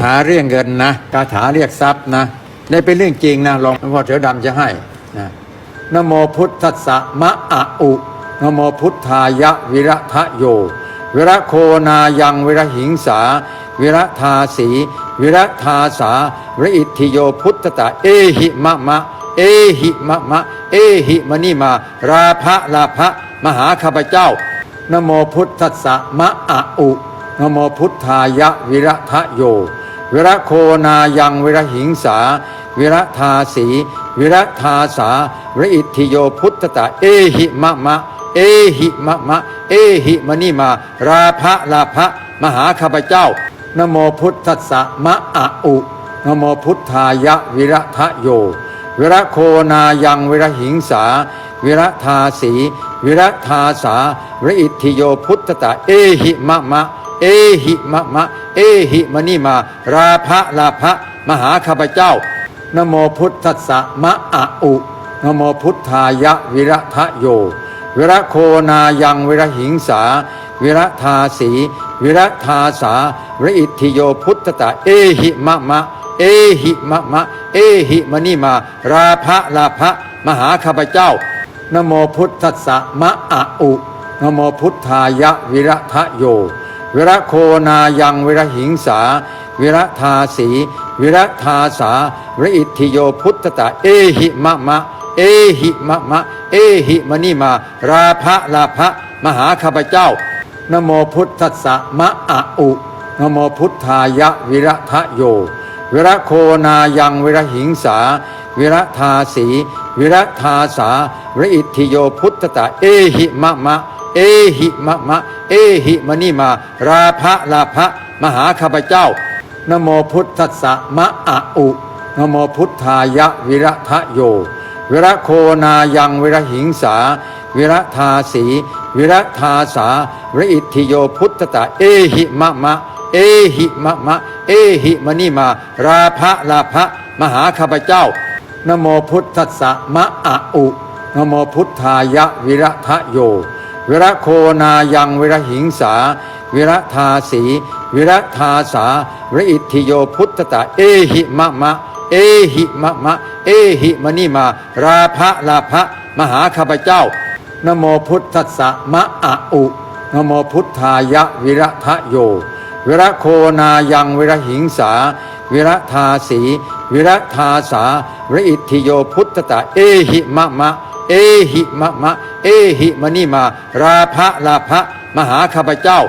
ถาเรียกเงินนะคาถาเรียกทรัพย์นะได้เป็นเรื่องจริงนะลองหลวงพ่อเสือดำจะให้นะนะโมพุทธัสสะมะอะอุนะโมพุทธายะวิระทะโย วิระโคนายังวิระหิงสา วิระทาสี วิระทาสาวิระอิทธิโยพุทธตะเอหิมะมะ เอหิมะมะ เอหิมณีมา ราภะลาภะมหาข้าพเจ้านะโมพุทธัสสะมะอะอุนะโมพุทธายะวิระทะโย วิระโคนายังวิระหิงสา วิระทาสี วิระทาสาวิระอิทธิโยพุทธตะ เอหิมะมะ เอหิมะมะ เอหิมณีมา ราภะลาภะมหาข้าพเจ้านโมพุทธัสสะมะอะอุนโมพุทธายะวิระทะโย วิระโคนายังวิระหิงสา วิระทาสี วิระทาสาวิระอิทธิโยพุทธตะ เอหิมะมะ เอหิมะมะ เอหิมณีมา ราภะลาภะมหาข้าพเจ้านโมพุทธัสสะมะอะอุนโมพุทธายะวิระทะโย วิระโคนายังวิระหิงสา วิระทาสี วิระทาสาวิระอิทธิโยพุทธตะเอหิมะมะ เอหิมะมะ เอหิมณีมา ราภะลาภะมหาข้าพเจ้านโมพุทธัสสะมะอะอุนโมพุทธายะวิระทะโย วิระโคนายังวิระหิงสา วิระทาสี วิระทาสาวิระอิทธิโยพุทธตะ เอหิมะมะ เอหิมะมะ เอหิมณีมา ราภะลาภะมหาข้าพเจ้านโมพุทธัสสะมะอะอุนโมพุทธายะวิระทะโย วิระโคนายังวิระหิงสา วิระทาสี วิระทาสาวิระอิทธิโยพุทธตะ เอหิมะมะ เอหิมะมะ เอหิมณีมา ราภะลาภะมหาข้าพเจ้านโมพุทธัสสะมะอะอุนโมพุทธายะวิระทะโย วิระโคนายังวิระหิงสา วิระทาสีวิระทาสาวิระอิทธิโยพุทธตะเอหิมะมะ เอหิมะมะ เอหิมณีมา ราภะลาภะมหาข้าพเจ้านโมพุทธัสสะมะอะอุนโมพุทธายะวิระทะโย วิระโคนายังวิระหิงสา วิระทาสี วิระทาสาวิระอิทธิโยพุทธตะ เอหิมะมะ เอหิมะมะ เอหิมณีมา ราภะลาภะมหาข้าพเจ้านโมพุทธัสสะมะอะอุนโมพุทธายะวิระทะโย วิระโคนายังวิระหิงสา วิระทาสี วิระทาสาวิระอิทธิโยพุทธตะ เอหิมะมะ เอหิมะมะ เอหิมณีมา ราภะลาภะมหาข้าพเจ้า